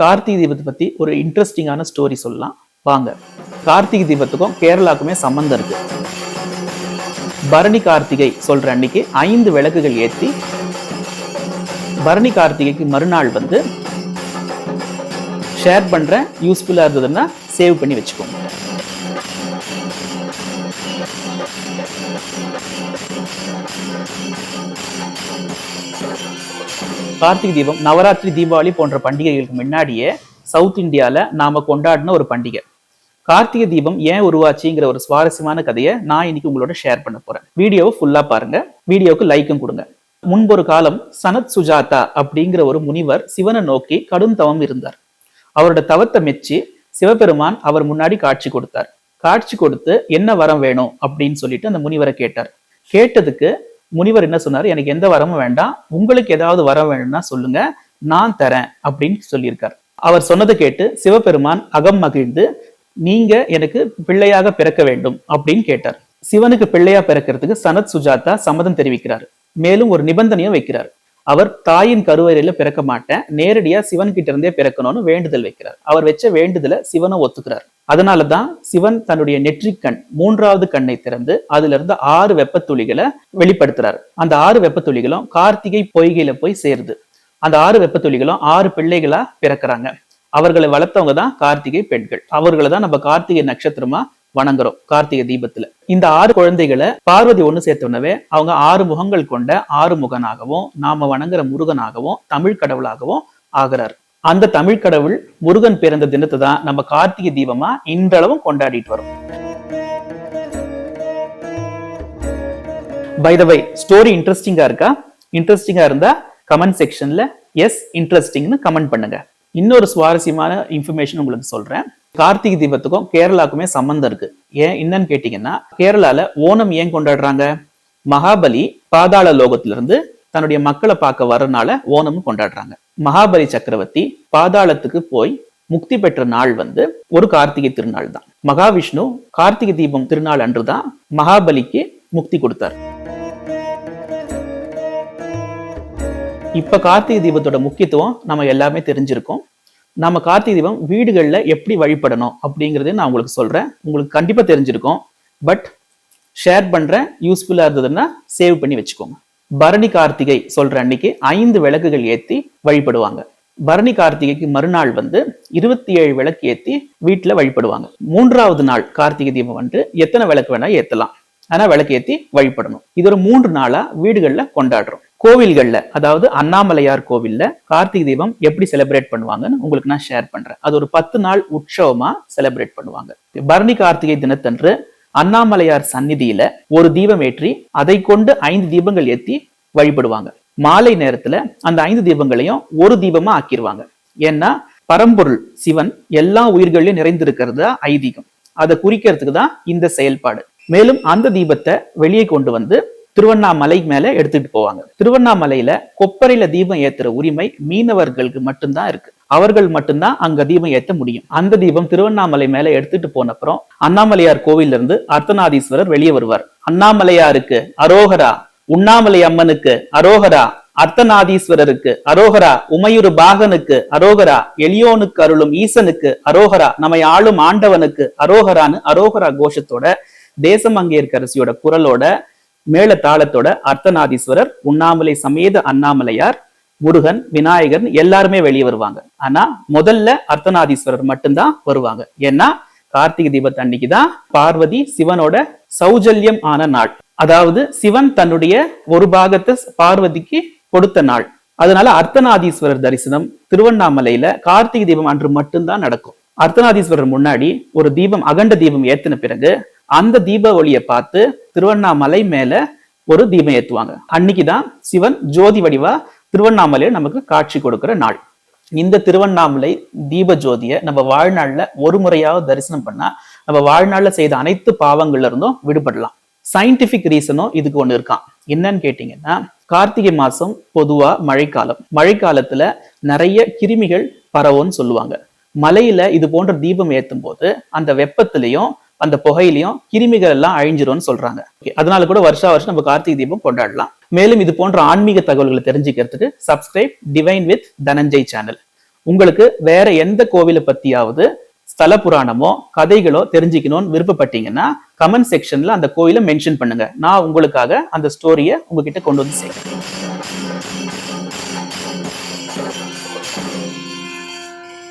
கார்த்திகை தீபத்தை பத்தி ஒரு இன்ட்ரெஸ்டிங்கான ஸ்டோரி சொல்லலாம். வாங்க. கார்த்திகை தீபத்துக்கும் கேரளாக்குமே சம்பந்தம் இருக்கு. பரணி கார்த்திகை சொல்ற அன்னைக்கு ஐந்து விளக்குகள் ஏத்தி பரணி கார்த்திகைக்கு மறுநாள் வந்து ஷேர் பண்றேன் யூஸ்ஃபுல்லா இருந்ததுன்னா சேவ் பண்ணி வச்சுக்கோங்க. கார்த்திகை தீபம் நவராத்திரி தீபாவளி போன்ற பண்டிகைகளுக்கு முன்னாடியே சவுத் இந்தியால நாம கொண்டாடின ஒரு பண்டிகை. கார்த்திகை தீபம் ஏன் உருவாச்சுங்கிற ஒரு சுவாரஸ்யமான கதையை நான் இன்னைக்கு உங்களோட ஷேர் பண்ண போறேன். வீடியோவை ஃபுல்லா பாருங்க. வீடியோவுக்கு லைக்கும் கொடுங்க. முன்பொரு காலம் சனத் சுஜாதா அப்படிங்கிற ஒரு முனிவர் சிவனை நோக்கி கடும் தவம் இருந்தார். அவரோட தவத்தை மெச்சி சிவபெருமான் அவர் முன்னாடி காட்சி கொடுத்தார். காட்சி கொடுத்து என்ன வரம் வேணும் அப்படின்னு சொல்லிட்டு அந்த முனிவரை கேட்டார். கேட்டதுக்கு முனிவர் என்ன சொன்னார்? எனக்கு எந்த வரமும் வேண்டாம். உங்களுக்கு ஏதாவது வரம் வேணும்னா சொல்லுங்க. நான் தரேன் அப்படின்னு சொல்லியிருக்கார். அவர் சொன்னதை கேட்டு சிவபெருமான் அகம் மகிழ்ந்து நீங்க எனக்கு பிள்ளையாக பிறக்க வேண்டும் அப்படின்னு கேட்டார். சிவனுக்கு பிள்ளையா பிறக்கிறதுக்கு சனத் சுஜாதா சம்மதம் தெரிவிக்கிறார். மேலும் ஒரு நிபந்தனையும் வைக்கிறார். அவர் தாயின் கருவறையில பிறக்க மாட்டேன். நேரடியா சிவன் கிட்ட இருந்தே பிறக்கணும்னு வேண்டுதல் வைக்கிறார். அவர் வச்ச வேண்டுதலை சிவனை ஒத்துக்கிறார். அதனாலதான் சிவன் தன்னுடைய நெற்றிக் கண் மூன்றாவது கண்ணை திறந்து அதுல இருந்து ஆறு வெப்பத்துளிகளை வெளிப்படுத்துறாரு. அந்த ஆறு வெப்பத்துளிகளும் கார்த்திகை பொய்கையில போய் சேருது. அந்த ஆறு வெப்பத்துளிகளும் ஆறு பிள்ளைகளா பிறக்கிறாங்க. அவர்களை வளர்த்தவங்க தான் கார்த்திகை பெண்கள். அவர்களை தான் நம்ம கார்த்திகை நட்சத்திரமா வணங்குறோம் கார்த்திகை தீபத்துல. இந்த ஆறு குழந்தைகளை பார்வதி ஒண்ணு சேர்த்தோன்னவே அவங்க ஆறு முகங்கள் கொண்ட ஆறு முகனாகவும் நாம வணங்குற முருகனாகவும் தமிழ் கடவுளாகவும் ஆகிறார். அந்த தமிழ் கடவுள் முருகன் பிறந்த தினத்தை தான் நம்ம கார்த்திகை தீபமா இன்றளவும் கொண்டாடிட்டு வரோம். பை த வை ஸ்டோரி இன்ட்ரெஸ்டிங்கா இருக்கா? இன்ட்ரெஸ்டிங்கா இருந்தா கமெண்ட் செக்ஷன்ல எஸ் இன்ட்ரெஸ்டிங்னு கமெண்ட் பண்ணுங்க. இன்னொரு சுவாரஸ்யமான இன்ஃபர்மேஷன் உங்களுக்கு சொல்றேன். கார்த்திகை தீபத்துக்கும் கேரளாக்குமே சம்மந்தம் இருக்கு. ஏன் என்னன்னு கேட்டீங்கன்னா கேரளால ஓணம் ஏன் கொண்டாடுறாங்க? மகாபலி பாதாள லோகத்திலிருந்து தன்னுடைய மக்களை பார்க்க வரனால ஓணம் கொண்டாடுறாங்க. மகாபலி சக்கரவர்த்தி பாதாளத்துக்கு போய் முக்தி பெற்ற நாள் வந்து ஒரு கார்த்திகை திருநாள் தான். மகாவிஷ்ணு கார்த்திகை தீபம் திருநாள் அன்றுதான் மகாபலிக்கு முக்தி கொடுத்தார். இப்ப கார்த்திகை தீபத்தோட முக்கியத்துவம் நம்ம எல்லாமே தெரிஞ்சிருக்கோம். நம்ம கார்த்திகை தீபம் வீடுகளில் எப்படி வழிபடணும் அப்படிங்கறதையும் நான் உங்களுக்கு சொல்கிறேன் உங்களுக்கு கண்டிப்பாக தெரிஞ்சிருக்கும். பட் ஷேர் பண்ணுறேன் யூஸ்ஃபுல்லாக இருந்ததுன்னா சேவ் பண்ணி வச்சுக்கோங்க. பரணி கார்த்திகை சொல்கிற அன்னைக்கு ஐந்து விளக்குகள் ஏற்றி வழிபடுவாங்க. பரணி கார்த்திகைக்கு மறுநாள் வந்து இருபத்தி ஏழு விளக்கு ஏற்றி வீட்டில் வழிபடுவாங்க. மூன்றாவது நாள் கார்த்திகை தீபம் வந்து எத்தனை விளக்கு வேணால் ஏற்றலாம் ஆனால் விளக்கு ஏற்றி வழிபடணும். இது ஒரு மூன்று நாளாக வீடுகளில் கொண்டாடுறோம். கோவில்கள்ல அதாவது அண்ணாமலையார் கோவில்ல கார்த்திகை தீபம் எப்படி செலிப்ரேட் பண்ணுவாங்கன்னு உங்களுக்கு நான் ஷேர் பண்றேன். அது ஒரு பத்து நாள் உற்சவமா செலிப்ரேட் பண்ணுவாங்க. பரணி கார்த்திகை தினத்தன்று அண்ணாமலையார் சந்நிதியில ஒரு தீபம் ஏற்றி அதை கொண்டு ஐந்து தீபங்கள் ஏத்தி வழிபடுவாங்க. மாலை நேரத்துல அந்த ஐந்து தீபங்களையும் ஒரு தீபமா ஆக்கிடுவாங்க ஏன்னா பரம்பொருள் சிவன் எல்லா உயிர்களையும் நிறைந்திருக்கிறது ஐதீகம். அதை குறிக்கிறதுக்கு தான் இந்த செயல்பாடு. மேலும் அந்த தீபத்தை வெளியே கொண்டு வந்து திருவண்ணாமலை மேல எடுத்துட்டு போவாங்க. திருவண்ணாமலையில கொப்பரையில தீபம் ஏத்துற உரிமை மீனவர்களுக்கு மட்டும்தான் இருக்கு. அவர்கள் மட்டும்தான் அங்க தீபம் ஏத்த முடியும். அந்த தீபம் திருவண்ணாமலை மேல எடுத்துட்டு போன அப்புறம் அண்ணாமலையார் கோவில்ல இருந்து அர்த்தநாதீஸ்வரர் வெளியே வருவார். அண்ணாமலையாருக்கு அரோகரா உண்ணாமலை அம்மனுக்கு அரோகரா அர்த்தநாதீஸ்வரருக்கு அரோகரா உமையுறு பாகனுக்கு அரோகரா எளியோனுக்கு அருளும் ஈசனுக்கு அரோகரா நம்மை ஆளும் ஆண்டவனுக்கு அரோகரான்னு அரோகரா கோஷத்தோட தேசமங்கேற்கரசியோட குரலோட மேல தாளத்தோட அர்த்தநாதீஸ்வரர் உண்ணாமலை சமேத அண்ணாமலையார் முருகன் விநாயகர் எல்லாருமே வெளியே வருவாங்க. ஆனா முதல்ல அர்த்தநாதீஸ்வரர் மட்டும்தான் வருவாங்க. ஏன்னா கார்த்திகை தீபத்து அன்னைக்கு தான் பார்வதி சிவனோட சௌஜல்யம் ஆன நாள். அதாவது சிவன் தன்னுடைய ஒரு பாகத்தை பார்வதிக்கு கொடுத்த நாள். அதனால அர்த்தநாதீஸ்வரர் தரிசனம் திருவண்ணாமலையில கார்த்திகை தீபம் அன்று மட்டும்தான் நடக்கும். அர்த்தநாதீஸ்வரர் முன்னாடி ஒரு தீபம் அகண்ட தீபம் ஏத்தின பிறகு அந்த தீப ஒளியை பார்த்து திருவண்ணாமலை மேல ஒரு தீபம் ஏற்றுவாங்க அன்னைக்கு தான் சிவன் ஜோதி வடிவா திருவண்ணாமலையில நமக்கு காட்சி கொடுக்கிற நாள். இந்த திருவண்ணாமலை தீப ஜோதியை நம்ம வாழ்நாள்ல ஒரு முறையாவது தரிசனம் பண்ணா நம்ம வாழ்நாள்ல செய்த அனைத்து பாவங்கள்ல இருந்தும் விடுபடலாம். சயின்டிபிக் ரீசனும் இதுக்கு ஒன்று இருக்கான் என்னன்னு கேட்டீங்கன்னா கார்த்திகை மாசம் பொதுவா மழைக்காலம். மழைக்காலத்துல நிறைய கிருமிகள் பரவும்னு சொல்லுவாங்க. மலையில இது போன்ற தீபம் ஏற்றும் போது அந்த வெப்பத்திலையும் அந்த புகையிலையும் கிருமிகள் எல்லாம் அழிஞ்சிரும்னு சொல்றாங்க. அதனால கூட வருஷா வருஷம் நம்ம கார்த்திகை தீபம் கொண்டாடலாம். மேலும் இது போன்ற ஆன்மீக தகவல்களை தெரிஞ்சுக்கிறதுக்கு subscribe divine with Dhananjay channel உங்களுக்கு வேற எந்த கோவிலை பத்தியாவது ஸ்தல புராணமோ கதைகளோ தெரிஞ்சுக்கணும்னு விருப்பப்பட்டீங்கன்னா கமெண்ட் செக்ஷன்ல அந்த கோயிலை மென்ஷன் பண்ணுங்க. நான் உங்களுக்காக அந்த ஸ்டோரியை உங்ககிட்ட கொண்டு வந்து சேர்க்கிறேன்.